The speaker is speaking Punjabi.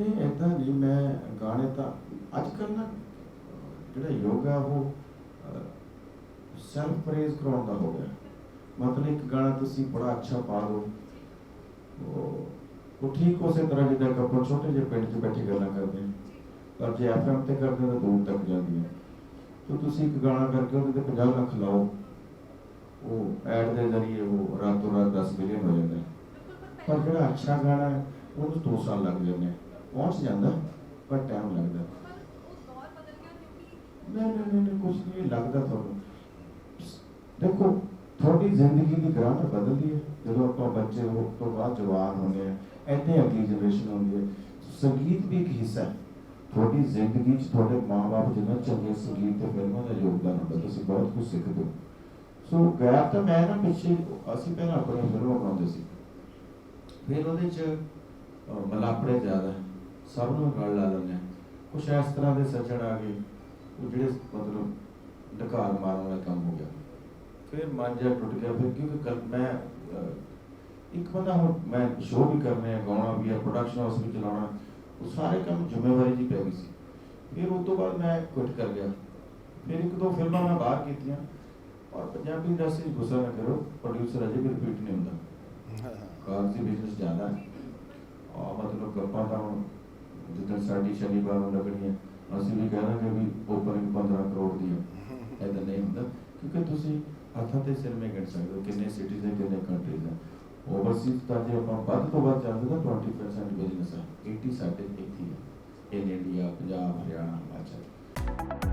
ਨਹੀਂ ਏਦਾਂ ਨਹੀਂ, ਮੈਂ ਗਾਣੇ ਤਾਂ ਅੱਜ ਕੱਲ੍ਹ ਨਾ, ਜਿਹੜਾ ਯੋਗਾ ਉਹ ਸੈਲਫ ਪ੍ਰੇਜ਼ ਕਰਾਉਣ ਦਾ ਹੋ ਗਿਆ। ਮਤਲਬ ਇੱਕ ਗਾਣਾ ਤੁਸੀਂ ਬੜਾ ਅੱਛਾ ਪਾ ਦੋ। ਉਹ ਠੀਕ ਉਸੇ ਤਰ੍ਹਾਂ ਜਿੱਦਾਂ ਕਿ ਛੋਟੇ ਜਿਹੇ ਪਿੰਡ 'ਚ ਬੈਠੇ ਗੱਲਾਂ ਕਰਦੇ ਪਰ ਜੇ ਐਫਐਮ ਤੇ ਕਰਦੇ ਤਾਂ ਦੂਰ ਤੱਕ ਜਾਂਦੀ ਹੈ ਤਾਂ ਤੁਸੀਂ ਇੱਕ ਗਾਣਾ ਕਰਕੇ ਉਹਦੇ ਤੇ 50 ਲੱਖ ਲਾਓ। ਉਹ ਐਡ ਦੇ ਜ਼ਰੀਏ ਉਹ ਰਾਤੋਂ ਰਾਤ 10 ਮਿਲੀਅਨ ਹੋ ਜਾਂਦਾ। ਪਰ ਜਿਹੜਾ ਅੱਛਾ ਗਾਣਾ ਹੈ, ਉਹਨੂੰ 2 ਸਾਲ ਲੱਗ ਜਾਂਦੇ ਆ। ਪਹੁੰਚ ਜਾਂਦਾ ਪਰ ਟਾਈਮ ਲੱਗਦਾ। ਨਹੀਂ ਨਹੀਂ ਨਹੀਂ, ਕੁਝ ਨਹੀਂ ਲੱਗਦਾ ਤੁਹਾਨੂੰ। ਦੇਖੋ ਤੁਹਾਡੀ ਜ਼ਿੰਦਗੀ ਦੀ ਗ੍ਰਾਮਰ ਬਦਲਦੀ ਹੈ। ਜਦੋਂ ਆਪਾਂ ਬੱਚੇ ਹੋ ਤੋਂ ਬਾਅਦ ਜਵਾਨ ਹੁੰਦੇ ਆ ਐਦਾਂ ਅਗਲੀ ਜਨਰੇਸ਼ਨ ਹੁੰਦੀ ਹੈ। ਸੰਗੀਤ ਵੀ ਇੱਕ ਹਿੱਸਾ ਹੈ। ਤੁਹਾਡੀ ਜ਼ਿੰਦਗੀ 'ਚ ਤੁਹਾਡੇ ਮਾਪੇ ਜਿੰਨਾ ਚੰਗੇ ਸੰਗੀਤ ਤੇ ਫਿਲਮਾਂ ਦਾ ਯੋਗਦਾਨ ਹੁੰਦਾ ਤੁਸੀਂ ਬਹੁਤ ਕੁਝ ਸਿੱਖਦੇ ਹੋ। ਸੋ ਗੈਪ ਤਾਂ ਮੈਂ ਨਾ ਪਿੱਛੇ ਅਸੀਂ ਪਹਿਲਾਂ ਆਪਣੀਆਂ ਫਿਲਮਾਂ ਬਣਾਉਂਦੇ ਸੀ। ਫਿਰ ਉਹਦੇ 'ਚ ਅਹ, ਮਲਾਪੜੇ ਜ਼ਿਆਦਾ ਸਭ ਨੂੰ ਗੱਲ ਲਾ ਲੈਂਦੇ ਕੁਝ ਇਸ ਤਰ੍ਹਾਂ ਦੇ ਸੱਜਣ ਆ ਗਏ ਉਹ ਜਿਹੜੇ ਮਤਲਬ ਢਕਾਰ ਮਾਰਨ ਵਾਲਾ ਕੰਮ ਹੋ ਗਿਆ। ਫਿਰ ਮਨ ਜਿਹਾ ਟੁੱਟ ਗਿਆ ਫਿਰ ਕਿਉਂਕਿ ਕੱਲ ਮੈਂ ਇੱਕ ਬੰਦਾ ਹੁਣ ਮੈਂ ਸ਼ੋਅ ਵੀ ਕਰਨੇ ਆ ਗਾਉਣਾ ਵੀ ਆ ਪ੍ਰੋਡਕਸ਼ਨ ਹਾਊਸ ਵੀ ਚਲਾਉਣਾ ਉਹ ਸਾਰੇ ਕੰਮ ਜ਼ਿੰਮੇਵਾਰੀ ਜੀ ਪੈ ਗਈ ਸੀ। ਫਿਰ ਉਸ ਤੋਂ ਬਾਅਦ ਮੈਂ ਕੁਇਟ ਕਰ ਗਿਆ। ਫਿਰ ਇੱਕ ਦੋ ਫਿਲਮਾਂ ਮੈਂ ਬਾਹਰ ਕੀਤੀਆਂ ਔਰ ਪੰਜਾਬੀ ਇੰਡਸਟਰੀ ਗੁੱਸਾ ਨਾ ਕਰੋ ਪ੍ਰੋਡਿਊਸਰ ਅਜੇ ਵੀ ਰਿਪੀਟ ਨਹੀਂ ਹੁੰਦਾ। ਕਾਗਜ਼ੀ ਬਿਜ਼ਨਸ ਜ਼ਿਆਦਾ ਆ ਮਤਲਬ ਗੱਪਾਂ ਤਾਂ ਜਿੱਦਾਂ ਸਾਡੀ ਸ਼ਨੀਵਾਰ ਨੂੰ ਲੱਗਣੀ ਹੈ, ਅਸੀਂ ਵੀ ਕਹਾਂਗੇ ਵੀ ਓਪਨਿੰਗ 15 ਕਰੋੜ ਦੀ ਹੈ ਐਦਾਂ ਨਹੀਂ ਹੁੰਦਾ, ਕਿਉਂਕਿ ਤੁਸੀਂ ਹੱਥਾਂ ਤੇ ਸਿਰ ਮੇ ਗਿਣ ਸਕਦੇ ਹੋ ਕਿੰਨੇ ਸਿਟੀਜ਼ ਨੇ, ਕਿੰਨੇ ਕੰਟਰੀਜ਼ ਨੇ। ਓਵਰਸੀਜ਼ ਤਾਂ ਜੇ ਆਪਾਂ ਵੱਧ ਤੋਂ ਵੱਧ ਚੱਲਦੇ ਤਾਂ 20% ਬਿਜ਼ਨਸ ਹੈ 80 ਸਾਡੇ ਇੱਥੇ ਹੈ ਇਨ ਇੰਡੀਆ ਪੰਜਾਬ, ਹਰਿਆਣਾ, ਹਿਮਾਚਲ।